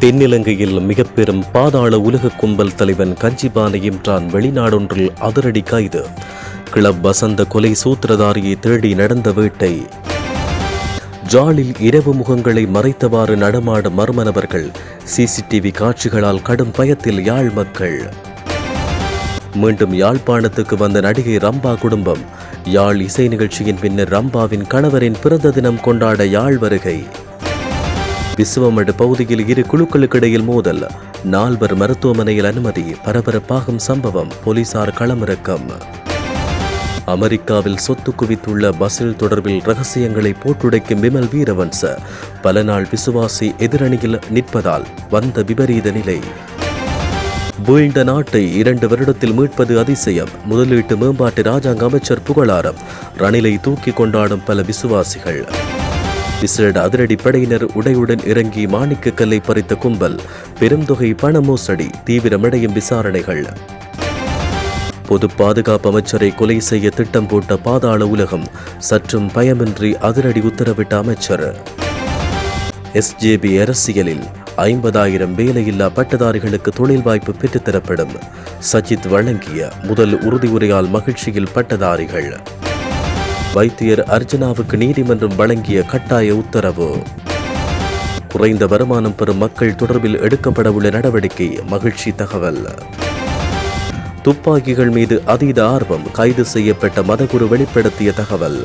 தென்னிலங்கையில் மிக பெரும் பாதாள உலக கும்பல் தலைவன் கஞ்சிபானை இம்ரான் வெளிநாடொன்றில் அதிரடி கைது. கிளப் வசந்த கொலை சூத்திரதாரியை தேடி நடந்த வேட்டை. ஜாலில் இரவு முகங்களை மறைத்தவாறு நடமாடும் மர்ம நபர்கள் சிசிடிவி காட்சிகளால் கடும் பயத்தில் யாழ் மக்கள். மீண்டும் யாழ்ப்பாணத்துக்கு வந்த நடிகை ரம்பா குடும்பம். யாழ் இசை நிகழ்ச்சியின் பின்னர் ரம்பாவின் கணவரின் பிறந்த தினம் கொண்டாட யாழ் வருகை. விசுவமடு பகுதியில் இரு குழுக்களுக்கிடையில் மோதல். நால்வர் மருத்துவமனையில் அனுமதி பரபரப்பாகும் சம்பவம் போலீசார் களமிறக்கம். அமெரிக்காவில் சொத்து குவித்துள்ள பஸ்ஸில் தொடர்பில் ரகசியங்களை போட்டுடைக்கும் விமல் வீரவன்ச பல நாள் விசுவாசி எதிரணியில் நிற்பதால் வந்த விபரீத நிலை. வீழ்ந்த நாட்டை இரண்டு வருடத்தில் மீட்பது அதிசயம் முதலீட்டு மேம்பாட்டு ராஜாங்க அமைச்சர் புகழாரம் ரணிலை தூக்கி கொண்டாடும் பல விசுவாசிகள். விசேட அதிரடி படையினர் உடையுடன் இறங்கி மாணிக்க கல்லை பறித்த கும்பல் பெருந்தொகை பண மோசடி தீவிரமடையும் விசாரணைகள். பொது பாதுகாப்பு அமைச்சரை கொலை செய்ய திட்டம் போட்ட பாதாள உலகம் சற்றும் பயமின்றி அதிரடி உத்தரவிட்ட அமைச்சர். எஸ்ஜேபி அரசியலில் ஐம்பதாயிரம் வேலையில்லா பட்டதாரிகளுக்கு தொழில் வாய்ப்பு பெற்றுத்தரப்படும். சஜித் வழங்கிய முதல் உறுதியுரையால் மகிழ்ச்சியில் பட்டதாரிகள். வைத்தியர் அர்ஜுனாவுக்கு நீதிமன்றம் வழங்கிய கட்டாய உத்தரவு. குறைந்த வருமானம் பெறும் மக்கள் தொடர்பில் எடுக்கப்படவுள்ள நடவடிக்கை மகிழ்ச்சி தகவல். துப்பாக்கிகள் மீது அதீத ஆர்வம் கைது செய்யப்பட்ட மதகுரு வெளிப்படுத்திய தகவல்.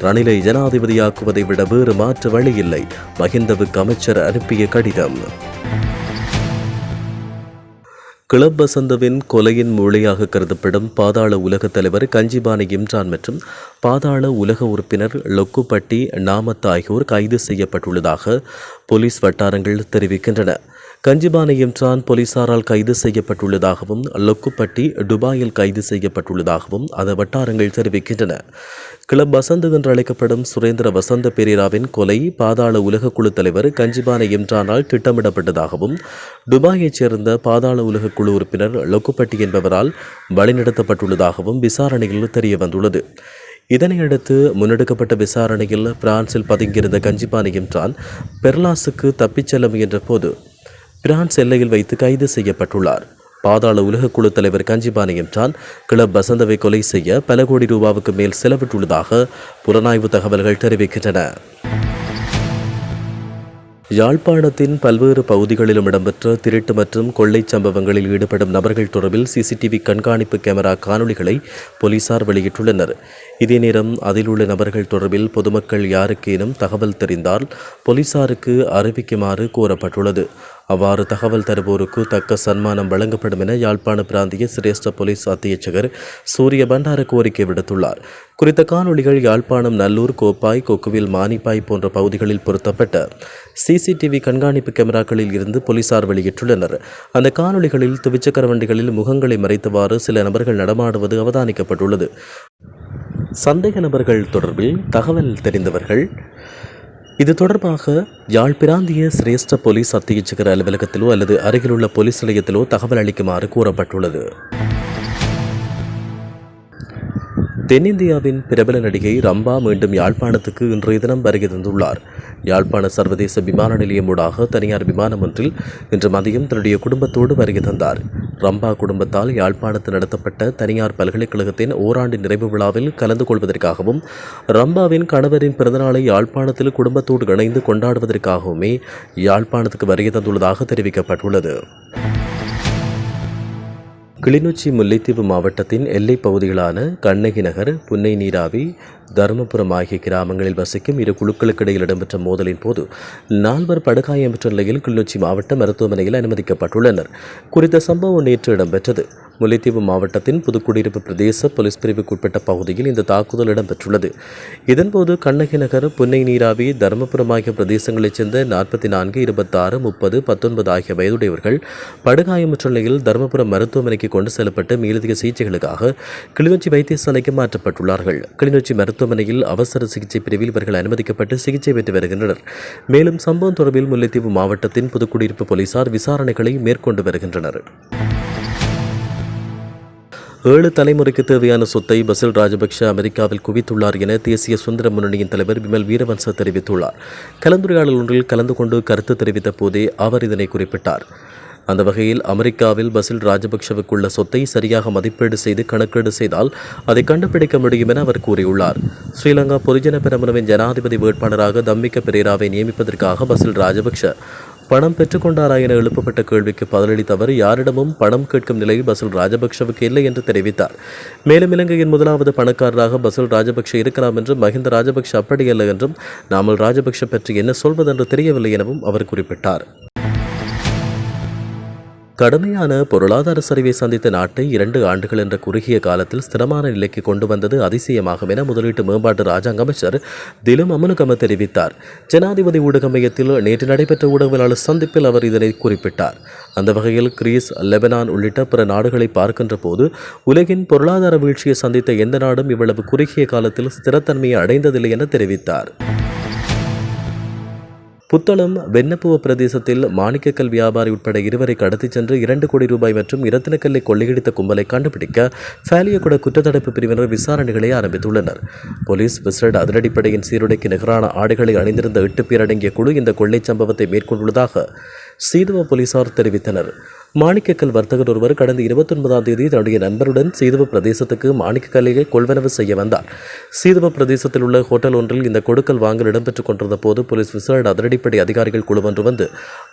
ரணிலை ஜனாதிபதியாக்குவதை விட வேறு மாற்று வழியில்லை மஹிந்தவுக்கு அமைச்சர் அனுப்பிய கடிதம். கிளப் வசந்தவின் கொலையின் மொழியாக கருதப்படும் பாதாள உலக தலைவர் கஞ்சிபானி இம்ரான் மற்றும் பாதாள உலக உறுப்பினர் லொக்குப்பட்டி நாமத் ஆகியோர் கைது செய்யப்பட்டுள்ளதாக போலீஸ் வட்டாரங்கள் தெரிவிக்கின்றன. கஞ்சிபானை இம்ரான் போலீசாரால் கைது செய்யப்பட்டுள்ளதாகவும் லொக்குப்பட்டி துபாயில் கைது செய்யப்பட்டுள்ளதாகவும் அந்த வட்டாரங்கள் தெரிவிக்கின்றன. கிளப் வசந்த் என்று அழைக்கப்படும் சுரேந்திர வசந்த பெரேராவின் கொலை பாதாள உலக குழு தலைவர் கஞ்சிபானை இம்ரானால் திட்டமிடப்பட்டதாகவும் துபாயைச் சேர்ந்த பாதாள உலக குழு உறுப்பினர் லொக்குப்பட்டி என்பவரால் வழிநடத்தப்பட்டுள்ளதாகவும் விசாரணையில் தெரிய வந்துள்ளது இதனையடுத்து முன்னெடுக்கப்பட்ட விசாரணையில் பிரான்சில் பதுங்கியிருந்த கஞ்சிபானை இம்ரான் பெர்லாஸுக்கு தப்பிச் செல்ல முயன்ற போது பிரான்ஸ் எல்லையில் வைத்து கைது செய்யப்பட்டுள்ளார். பாதாள உலக குழு தலைவர் கஞ்சிபானி என்றால் கிளப் வசந்தவை கொலை செய்ய பல கோடி ரூபாவுக்கு மேல் செலவிட்டுள்ளதாக புலனாய்வு தகவல்கள் தெரிவிக்கின்றன. யாழ்ப்பாணத்தின் பல்வேறு பகுதிகளிலும் இடம்பெற்ற திருட்டு மற்றும் கொள்ளைச் சம்பவங்களில் ஈடுபடும் நபர்கள் தொடர்பில் சிசிடிவி கண்காணிப்பு கேமரா காணொளிகளை போலீசார் வெளியிட்டுள்ளனர். இதே நேரம் அதில் உள்ள நபர்கள் தொடர்பில் பொதுமக்கள் யாருக்கேனும் தகவல் தெரிந்தால் போலீசாருக்கு அறிவிக்குமாறு கோரப்பட்டுள்ளது. அவ்வாறு தகவல் தருவோருக்கு தக்க சன்மானம் வழங்கப்படும் என யாழ்ப்பாண பிராந்திய சிரேஷ்ட போலீஸ் அத்தியட்சகர் சூரிய பண்டார கோரிக்கை விடுத்துள்ளார். குறித்த காணொலிகள் யாழ்ப்பாணம் நல்லூர் கோப்பாய் கொக்குவில் மானிப்பாய் போன்ற பகுதிகளில் பொருத்தப்பட்ட சிசிடிவி கண்காணிப்பு கேமராக்களில் இருந்து போலீசார் வெளியிட்டுள்ளனர். அந்த காணொளிகளில் துவிச்சக்கர வண்டிகளில் முகங்களை மறைத்தவாறு சில நபர்கள் நடமாடுவது அவதானிக்கப்பட்டுள்ளது. சந்தேக நபர்கள் தொடர்பில் தகவல் தெரிந்தவர்கள் இது தொடர்பாக யாழ் பிராந்திய சிரேஷ்ட போலீஸ் அத்தியட்சகர் அலுவலகத்திலோ அல்லது அருகிலுள்ள போலீஸ் நிலையத்திலோ தகவல் அளிக்குமாறு கூறப்பட்டுள்ளது. தென்னிந்தியாவின் பிரபல நடிகை ரம்பா மீண்டும் யாழ்ப்பாணத்துக்கு இன்றைய தினம் வருகை தந்துள்ளார். யாழ்ப்பாண சர்வதேச விமான நிலையம் ஊடாக தனியார் விமானம் ஒன்றில் இன்று மதியம் தன்னுடைய குடும்பத்தோடு வருகை தந்தார். ரம்பா குடும்பத்தால் யாழ்ப்பாணத்தில் நடத்தப்பட்ட தனியார் பல்கலைக்கழகத்தின் ஓராண்டு நிறைவு விழாவில் கலந்து கொள்வதற்காகவும் ரம்பாவின் கணவரின் பிறந்தநாளை யாழ்ப்பாணத்தில் குடும்பத்தோடு இணைந்து கொண்டாடுவதற்காகவுமே யாழ்ப்பாணத்துக்கு வருகை தந்துள்ளதாக தெரிவிக்கப்பட்டுள்ளது. கிளிநொச்சி முல்லைத்தீவு மாவட்டத்தின் எல்லைப் பகுதிகளான கண்ணகி நகர் புன்னை நீராவி தருமபுரம் ஆகிய கிராமங்களில் வசிக்கும் இரு குழுக்களுக்கிடையில் இடம்பெற்ற மோதலின் போது நால்வர் படுகாயம்பெற்ற நிலையில் கிளிநொச்சி மாவட்ட மருத்துவமனையில் அனுமதிக்கப்பட்டுள்ளனர். குறித்த சம்பவம் நேற்று இடம்பெற்றது. முல்லைத்தீவு மாவட்டத்தின் புதுக்குடியிருப்பு பிரதேச போலீஸ் பிரிவுக்குட்பட்ட பகுதியில் இந்த தாக்குதல் இடம்பெற்றுள்ளது. இதன்போது கண்ணகி நகர் புன்னை நீராவி தருமபுரம் ஆகிய பிரதேசங்களைச் சேர்ந்த நாற்பத்தி நான்கு இருபத்தாறு முப்பது பத்தொன்பது ஆகிய வயதுடையவர்கள் படுகாயமுற்ற நிலையில் தருமபுரம் மருத்துவமனைக்கு கொண்டு செல்லப்பட்டு மேலதிக சிகிச்சைகளுக்காக கிளிநொச்சி வைத்தியசாலைக்கு மாற்றப்பட்டுள்ளார்கள். கிளிநொச்சி மருத்துவ மருத்துவமனையில் அவசர சிகிச்சை பிரிவில் இவர்கள் அனுமதிக்கப்பட்டு சிகிச்சை பெற்று வருகின்றனர். மேலும் சம்பவம் தொடர்பில் முல்லைத்தீவு மாவட்டத்தின் புதுக்குடியிருப்பு போலீசார் விசாரணைகளை மேற்கொண்டு வருகின்றனர். ஏழு தலைமுறைக்கு தேவையான சொத்தை பசில் ராஜபக்ஷ அமெரிக்காவில் குவித்துள்ளார் என தேசிய சுந்தர முன்னணியின் தலைவர் விமல் வீரவன்ச தெரிவித்துள்ளார். கலந்துரையாடல் ஒன்றில் கலந்து கொண்டு கருத்து தெரிவித்த போதே அவர் இதனை குறிப்பிட்டார். அந்த வகையில் அமெரிக்காவில் பசில் ராஜபக்ஷவுக்குள்ள சொத்தை சரியாக மதிப்பீடு செய்து கணக்கீடு செய்தால் அதை கண்டுபிடிக்க முடியும் என அவர் கூறியுள்ளார். ஸ்ரீலங்கா பொதுஜன பெரமுனவின் ஜனாதிபதி வேட்பாளராக தம்மிக்க பெரேராவை நியமிப்பதற்காக பசில் ராஜபக்ஷ பணம் பெற்றுக்கொண்டாரா என எழுப்பப்பட்ட கேள்விக்கு பதிலளித்த அவர் யாரிடமும் பணம் கேட்கும் நிலை பசில் ராஜபக்ஷவுக்கு இல்லை என்று தெரிவித்தார். மேலும் இலங்கையின் முதலாவது பணக்காரராக பசில் ராஜபக்ஷ இருக்கலாம் என்றும் மஹிந்த ராஜபக்ஷ அப்படியல்ல என்றும் நாமல் ராஜபக்ஷ பற்றி என்ன சொல்வதென்று தெரியவில்லை எனவும் அவர் குறிப்பிட்டார். கடுமையான பொருளாதார சரிவை சந்தித்த நாட்டை இரண்டு ஆண்டுகள் என்ற குறுகிய காலத்தில் ஸ்திரமான நிலைக்கு கொண்டு வந்தது அதிசயமாகும் என முதலீட்டு மேம்பாட்டு ராஜாங்க அமைச்சர் திலும் அமனுகம தெரிவித்தார். ஜனாதிபதி ஊடக மையத்தில் நேற்று நடைபெற்ற ஊடகவியலாளர் சந்திப்பில் அவர் இதனை குறிப்பிட்டார். அந்த வகையில் கிரீஸ் லெபனான் உள்ளிட்ட பிற நாடுகளை பார்க்கின்ற போது உலகின் பொருளாதார வீழ்ச்சியை சந்தித்த எந்த நாடும் இவ்வளவு குறுகிய காலத்தில் ஸ்திரத்தன்மையை அடைந்ததில்லை என தெரிவித்தார். புத்தளம் வெண்ணப்புவ பிரதேசத்தில் மாணிக்கக்கல் வியாபாரி உட்பட இருவரை கடத்திச் சென்று இரண்டு கோடி ரூபாய் மற்றும் இரத்தினக்கல்லை கொள்ளையடித்த கும்பலை கண்டுபிடிக்க ஃபேலியகுட குற்றத்தடுப்பு பிரிவினர் விசாரணைகளை ஆரம்பித்துள்ளனர். போலீஸ் விசேட அதிரடிப்படையின் சீருடைக்கு நிகரான ஆடைகளை அணிந்திருந்த எட்டு பேர் அடங்கிய குழு இந்த கொள்ளைச் சம்பவத்தை மேற்கொண்டுள்ளதாக சீதுவ போலீசார் தெரிவித்தனர். மாணிக்கக்கல் வர்த்தகர் ஒருவர் கடந்த இருபத்தொன்பதாம் தேதி தன்னுடைய நண்பருடன் சீதுவ பிரதேசத்துக்கு மாணிக்கக்கல்லையை கொள்வனவு செய்ய வந்தார். சீதுவ பிரதேசத்தில் உள்ள ஹோட்டல் ஒன்றில் இந்த கொடுக்கல் வாங்கல் இடம்பெற்றுக் கொண்டிருந்த போது போலீஸ் விசாரணை அதிரடிப்படை அதிகாரிகள் குழு ஒன்று வந்து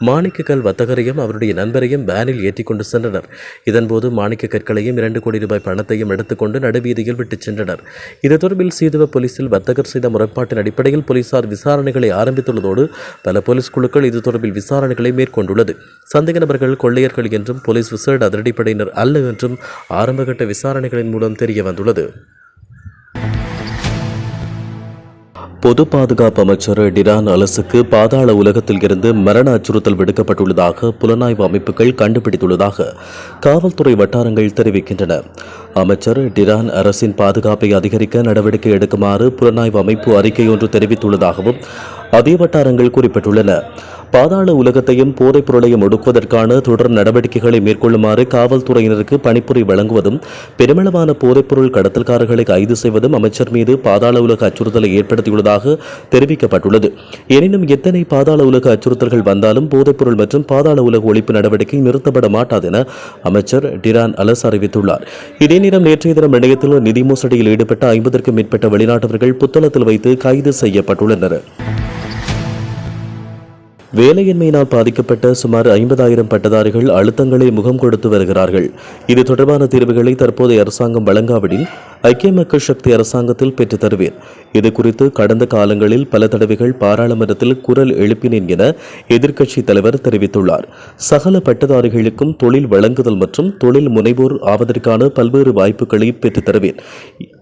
மாணிக்கக்கல் வர்த்தகரையும் அவருடைய நண்பரையும் வேனில் ஏற்றிக் கொண்டு சென்றனர் இதன்போது மாணிக்க கற்களையும் இரண்டு கோடி ரூபாய் பணத்தையும் எடுத்துக்கொண்டு நடுவீதியில் விட்டுச் சென்றனர். இது தொடர்பில் சீதவ போலீசில் வர்த்தகர் செய்த முறைப்பாட்டின் அடிப்படையில் போலீசார் விசாரணைகளை ஆரம்பித்துள்ளதோடு பல போலீஸ் குழுக்கள் இது தொடர்பில் விசாரணைகளை மேற்கொண்டுள்ளது. சந்தேக நபர்கள் கொள்ளையர்கள் என்றும் போலீஸ் விசேட அதிரடிப்படையினர் அல்ல என்றும் ஆரம்பகட்ட விசாரணைகளின் மூலம் தெரிய வந்துள்ளது. பொது பாதுகாப்பு அமைச்சர் டிரான் அலசுக்கு பாதாள உலகத்தில் இருந்து மரண அச்சுறுத்தல் விடுக்கப்பட்டுள்ளதாக புலனாய்வு அமைப்புகள் கண்டுபிடித்துள்ளதாக காவல்துறை வட்டாரங்கள் தெரிவிக்கின்றன. அமைச்சர் டிரான் அரசின் பாதுகாப்பை அதிகரிக்க நடவடிக்கை எடுக்குமாறு புலனாய்வு அமைப்பு அறிக்கை ஒன்று தெரிவித்துள்ளதாகவும் அதே வட்டாரங்கள் குறிப்பிட்டுள்ளன. பாதாள உலகத்தையும் போதைப் பொருளையும் ஒடுக்குவதற்கான தொடர் நடவடிக்கைகளை மேற்கொள்ளுமாறு காவல்துறையினருக்கு பணிப்புரை வழங்குவதும் பெருமளவான போதைப்பொருள் கடத்தல்காரர்களை கைது செய்வதும் அமைச்சர் மீது பாதாள உலக அச்சுறுத்தலை ஏற்படுத்தியுள்ளதாக தெரிவிக்கப்பட்டுள்ளது. எனினும் எத்தனை பாதாள உலக அச்சுறுத்தல்கள் வந்தாலும் போதைப்பொருள் மற்றும் பாதாள உலக ஒழிப்பு நடவடிக்கை நிறுத்தப்பட மாட்டாது என அமைச்சர் டிரான் அலஸ் அறிவித்துள்ளார். இதே நேரம் நேற்றைய தினம் இணையத்தில் நிதி மோசடியில் ஈடுபட்ட ஐம்பதற்கும் மேற்பட்ட வெளிநாட்டவர்கள் புத்தளத்தில் வைத்து கைது செய்யப்பட்டுள்ளனர். வேலையின்மையினால் பாதிக்கப்பட்ட சுமார் ஐம்பதாயிரம் பட்டதாரிகள் அழுத்தங்களை முகம் கொடுத்து வருகிறார்கள். இது தொடர்பான தீர்வுகளை தற்போதைய அரசாங்கம் வழங்காவிடில் ஐக்கிய மக்கள் சக்தி அரசாங்கத்தில் பெற்றுத் தருவேன். இது குறித்து கடந்த காலங்களில் பல தடவைகள் பாராளுமன்றத்தில் குரல் எழுப்பினேன் என எதிர்க்கட்சி தலைவர் தெரிவித்துள்ளார். சகல பட்டதாரிகளுக்கும் தொழில் வழங்குதல் மற்றும் தொழில் முனைவோர் ஆவதற்கான பல்வேறு வாய்ப்புகளை பெற்றுத் தருவேன்.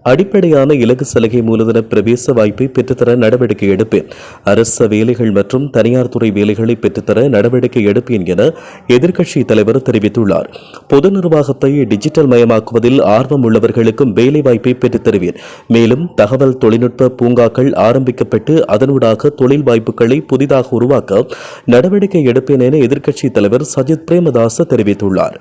அடிப்படையான இலக்கு சலுகை மூலதன பிரவேச வாய்ப்பை பெற்றுத்தர நடவடிக்கை எடுப்பேன். அரச வேலைகள் மற்றும் தனியார் துறை வேலைகளை பெற்றுத்தர நடவடிக்கை எடுப்பேன் என எதிர்க்கட்சி தலைவர் தெரிவித்துள்ளார். பொது நிர்வாகத்தை டிஜிட்டல் மயமாக்குவதில் ஆர்வம் உள்ளவர்களுக்கும் வேலைவாய்ப்பை பெற்றுத்தருவேன். பெற்றுத் தருவேன் மேலும் தகவல் தொழில்நுட்ப பூங்காக்கள் ஆரம்பிக்கப்பட்டு அதனூடாக தொழில் வாய்ப்புகளை புதிதாக உருவாக்க நடவடிக்கை எடுப்பேன் என எதிர்க்கட்சி தலைவர் சஜித் பிரேமதாச தெரிவித்துள்ளார்.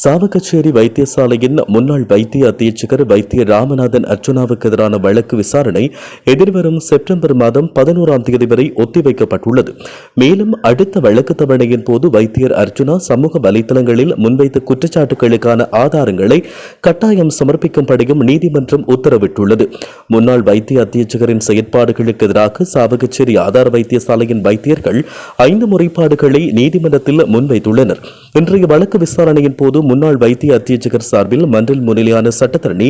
சாவகச்சேரி வைத்தியசாலையின் முன்னாள் வைத்திய அத்தியட்சகர் வைத்திய ராமநாதன் அர்ச்சுனாவுக்கு எதிரான வழக்கு விசாரணை எதிர்வரும் செப்டம்பர் மாதம் பதினோராம் தேதி வரை ஒத்திவைக்கப்பட்டுள்ளது. மேலும் அடுத்த வழக்கு தவணையின் போது வைத்தியர் அர்ச்சுனா சமூக வலைதளங்களில் முன்வைத்த குற்றச்சாட்டுகளுக்கான ஆதாரங்களை கட்டாயம் சமர்ப்பிக்கும்படியும் நீதிமன்றம் உத்தரவிட்டுள்ளது. முன்னாள் வைத்திய அத்தியட்சகரின் செயற்பாடுகளுக்கு எதிராக சாவகச்சேரி ஆதார வைத்தியசாலையின் வைத்தியர்கள் ஐந்து முறைப்பாடுகளை நீதிமன்றத்தில் முன்வைத்துள்ளனர். இன்றைய வழக்கு விசாரணையின் போது முன்னாள் வைத்திய அத்தியட்சகர் சார்பில் மன்றில் முன்னிலையான சட்டத்தரணி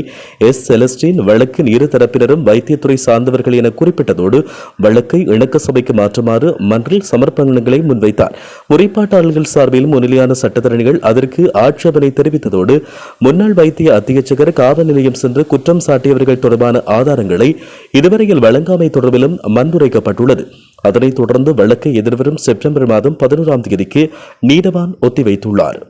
எஸ். செலஸ்டின் வழக்கின் இரு தரப்பினரும் வைத்தியத்துறை சார்ந்தவர்கள் என குறிப்பிட்டதோடு வழக்கை இணக்க சபைக்கு மாற்றுமாறு மன்றில் சமர்ப்பணங்களை முன்வைத்தார். முறைப்பாட்டாளர்கள் சார்பில் முன்னிலையான சட்டத்தரணிகள் அதற்கு ஆட்சேபனை தெரிவித்ததோடு முன்னாள் வைத்திய அத்தியட்சகர் காவல் நிலையம் சென்று குற்றம் சாட்டியவர்கள் தொடர்பான ஆதாரங்களை இதுவரையில் வழங்காமை தொடர்பிலும் மன்றுரைக்கப்பட்டுள்ளது அதனைத் தொடர்ந்து வழக்கை எதிர்வரும் செப்டம்பர் மாதம் பதினோராம் தேதிக்கு நீதவான் ஒத்திவைத்துள்ளார்.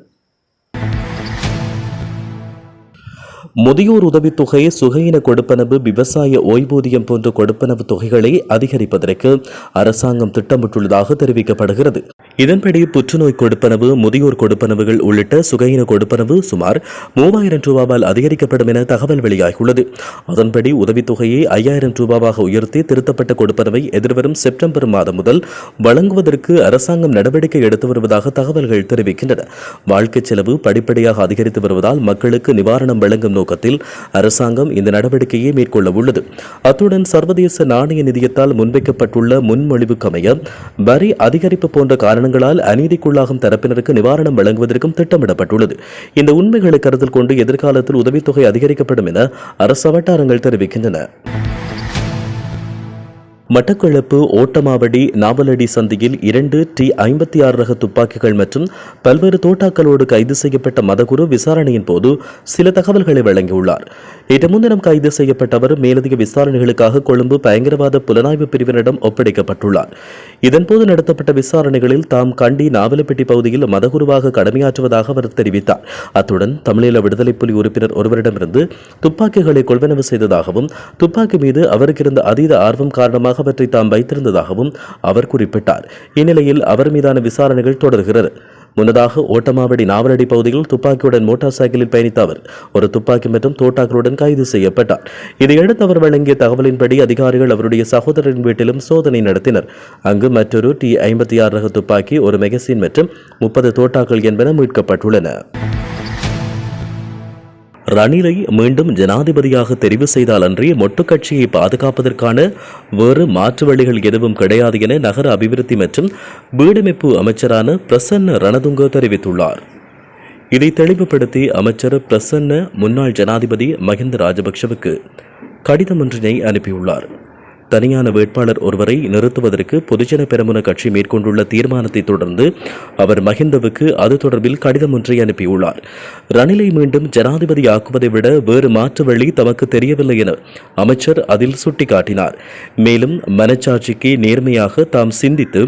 முதியோர் உதவித்தொகை சுகையின கொடுப்பனவு விவசாய ஓய்வூதியம் போன்ற கொடுப்பனவு தொகைகளை அதிகரிப்பதற்கு அரசாங்கம் திட்டமிட்டுள்ளதாக தெரிவிக்கப்படுகிறது. இதன்படி புற்றுநோய் கொடுப்பனவு முதியோர் கொடுப்பனவுகள் உள்ளிட்ட சுகையின கொடுப்பனவு சுமார் மூவாயிரம் ரூபாவால் அதிகரிக்கப்படும் என தகவல் வெளியாகியுள்ளது. அதன்படி உதவித்தொகையை ஐயாயிரம் ரூபாவாக உயர்த்தி திருத்தப்பட்ட கொடுப்பனவை எதிர்வரும் செப்டம்பர் மாதம் முதல் வழங்குவதற்கு அரசாங்கம் நடவடிக்கை எடுத்து வருவதாக தகவல்கள் தெரிவிக்கின்றன. வாழ்க்கை செலவு படிப்படியாக அதிகரித்து வருவதால் மக்களுக்கு நிவாரணம் வழங்கும் நோக்கத்தில் அரசாங்கம் இந்த நடவடிக்கையை மேற்கொள்ள உள்ளது அத்துடன் சர்வதேச நாணய நிதியத்தால் முன்வைக்கப்பட்டுள்ள முன்மொழிவுக்கமைய வரி அதிகரிப்பு போன்ற காரணங்களால் அநீதிக்குள்ளாகும் தரப்பினருக்கு நிவாரணம் வழங்குவதற்கும் திட்டமிடப்பட்டுள்ளது. இந்த உண்மைகளை கருத்தில் கொண்டு எதிர்காலத்தில் உதவித்தொகை அதிகரிக்கப்படும் என அரசு வட்டாரங்கள் தெரிவிக்கின்றன. மட்டக்களப்பு ஓட்டமாவடி நாவலடி சந்தியில் இரண்டு டி ஐம்பத்தி ஆறு ரக துப்பாக்கிகள் மற்றும் பல்வேறு தோட்டாக்களோடு கைது செய்யப்பட்ட மதகுரு விசாரணையின் போது சில தகவல்களை வழங்கியுள்ளார். நேற்று முன்தினம் கைது செய்யப்பட்டவர் மேலதிக விசாரணைகளுக்காக கொழும்பு பயங்கரவாத புலனாய்வு பிரிவினரிடம் ஒப்படைக்கப்பட்டுள்ளார். இதன்போது நடத்தப்பட்ட விசாரணைகளில் தாம் கண்டி நாவலப்பட்டி பகுதியில் மதகுருவாக கடமையாற்றுவதாக அவர் தெரிவித்தார். அத்துடன் தமிழீழ விடுதலை புலி உறுப்பினர் ஒருவரிடமிருந்து துப்பாக்கிகளை கொள்வனவு செய்ததாகவும் துப்பாக்கி மீது அவருக்கு இருந்த அதீத ஆர்வம் காரணமாக அவற்றை தாம் வைத்திருந்ததாகவும் அவர் குறிப்பிட்டார். இந்நிலையில் அவர் மீதான விசாரணைகள் தொடர்கிறது. முன்னதாக ஓட்டமாவடி நாவலடி பகுதியில் துப்பாக்கியுடன் மோட்டார் சைக்கிளில் பயணித்த அவர் ஒரு துப்பாக்கி மற்றும் தோட்டாக்களுடன் கைது செய்யப்பட்டார். இதையடுத்து அவர் வழங்கிய தகவலின்படி அதிகாரிகள் அவருடைய சகோதரரின் வீட்டிலும் சோதனை நடத்தினர். அங்கு மற்றொரு டி ஐம்பத்தி ஆறு ரக துப்பாக்கி ஒரு மெகசின் மற்றும் முப்பது தோட்டாக்கள் என்பன மீட்கப்பட்டுள்ளன. ரணிலை மீண்டும் ஜனாதிபதியாக தெரிவு செய்தால் அன்றி மொட்டு கட்சியை பாதுகாப்பதற்கான வேறு மாற்று வழிகள் எதுவும் கிடையாது என நகர அபிவிருத்தி மற்றும் வீடமைப்பு அமைச்சரான பிரசன்ன ரணதுங்க தெரிவித்துள்ளார். இதை தெளிவுபடுத்தி அமைச்சர் பிரசன்ன முன்னாள் ஜனாதிபதி மஹிந்த ராஜபக்ஷவுக்கு கடிதம் ஒன்றினை அனுப்பியுள்ளார். தனியான வேட்பாளர் ஒருவரை நிறுத்துவதற்கு பொதுஜன பெரமுன கட்சி மேற்கொண்டுள்ள தீர்மானத்தை தொடர்ந்து அவர் மஹிந்தவுக்கு அது தொடர்பில் கடிதம் ஒன்றை அனுப்பியுள்ளார். ரணிலை மீண்டும் ஜனாதிபதி ஆக்குவதை விட வேறு மாற்று வழி தமக்கு தெரியவில்லை என அமைச்சர் அதில் சுட்டிக்காட்டினார். மேலும் மனச்சாட்சிக்கு நேர்மையாக தாம் சிந்தித்து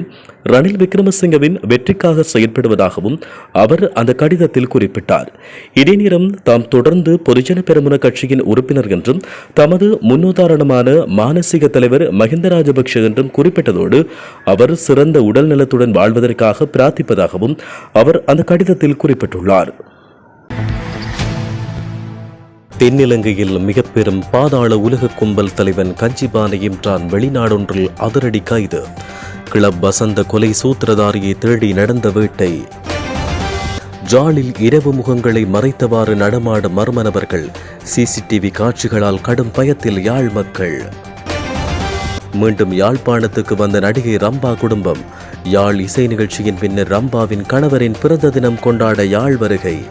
ரணில் விக்ரமசிங்கவின் வெற்றிக்காக செயற்படுவதாகவும் அவர் அந்த கடிதத்தில் குறிப்பிட்டார். இதே நேரம் தாம் தொடர்ந்து பொதுஜன பெருமுன கட்சியின் உறுப்பினர் என்றும் தமது முன்னுதாரணமான மானசீக தலைவர் மஹிந்த ராஜபக்ஷ என்றும் குறிப்பிட்டதோடு அவர் சிறந்த உடல் நலத்துடன் வாழ்வதற்காக பிரார்த்திப்பதாகவும் அவர் அந்த கடிதத்தில் குறிப்பிட்டுள்ளார். தென்னிலங்கையில் மிக பெரும் பாதாள உலக கும்பல் தலைவன் கஞ்சிபானை இம்ரான் வெளிநாடொன்றில் அதிரடி கைது. கிளப் வசந்த கொலை சூத்திரதாரியை தேடி நடந்த வேட்டை. ஜாலில் இரவு முகங்களை மறைத்தவாறு நடமாடும் மர்ம நபர்கள் சிசிடிவி காட்சிகளால் கடும் பயத்தில் யாழ் மக்கள். மீண்டும் யாழ்ப்பாணத்துக்கு வந்த நடிகை ரம்பா குடும்பம். யாழ் இசை நிகழ்ச்சியின் பின்னர் ரம்பாவின் கணவரின் பிறந்த தினம் கொண்டாட யாழ் வருகை.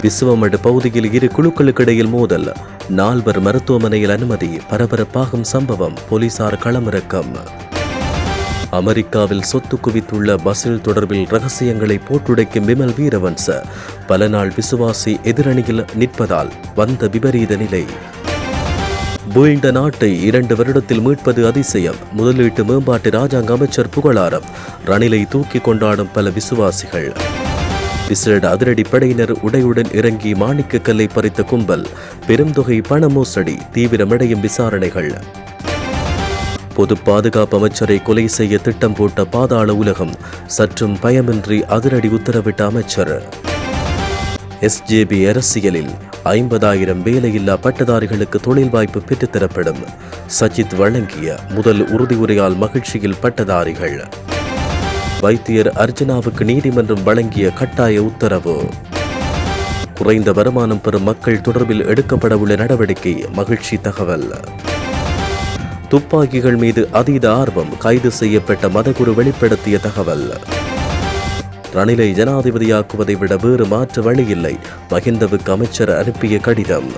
விசுவமடு பகுதியில் இரு குழுக்களுக்கிடையில் மோதல். நால்வர் மருத்துவமனையில் அனுமதி பரபரப்பாகும் சம்பவம் போலீசார் களமிறக்கம். அமெரிக்காவில் சொத்து குவித்துள்ள பசில் தொடர்பில் ரகசியங்களை போட்டுடைக்கும் விமல் வீரவன்ச பல நாள் விசுவாசி எதிரணியில் நிற்பதால் வந்த விபரீத நிலை. வீழ்ந்த நாட்டை இரண்டு வருடத்தில் மீட்பது அதிசயம். முதலீட்டு மேம்பாட்டு ராஜாங்க அமைச்சர் புகழாரம் ரணிலை தூக்கி கொண்டாடும் பல விசுவாசிகள். விசேட அதிரடி படையினர் உடையுடன் இறங்கி மாணிக்க கல்லை பறித்த கும்பல் பெருந்தொகை பண மோசடி தீவிரமடையும் விசாரணைகள். பொது பாதுகாப்பு அமைச்சரை கொலை செய்ய திட்டம் போட்ட பாதாள உலகம் சற்றும் பயமின்றி அதிரடி உத்தரவிட்ட அமைச்சர். எஸ்ஜேபி அரசியலில் ஐம்பதாயிரம் வேலையில்லா பட்டதாரிகளுக்கு தொழில் வாய்ப்பு பெற்றுத்தரப்படும். சஜித் வழங்கிய முதல் உறுதியுரையால் மகிழ்ச்சியில் பட்டதாரிகள். வைத்தியர் அர்ஜுனாவுக்கு நீதிமன்றம் வழங்கிய கட்டாய உத்தரவு. குறைந்த வருமானம் பெறும் மக்கள் தொடர்பில் எடுக்கப்படவுள்ள நடவடிக்கை மகிழ்ச்சி தகவல். துப்பாக்கிகள் மீது அதீத ஆர்வம் கைது செய்யப்பட்ட மதகுரு வெளிப்படுத்திய தகவல். ரணிலை ஜனாதிபதியாக்குவதை விட வேறு மாற்று வழியில்லை. மகிந்தவுக்கு அமைச்சர் அனுப்பிய கடிதம்.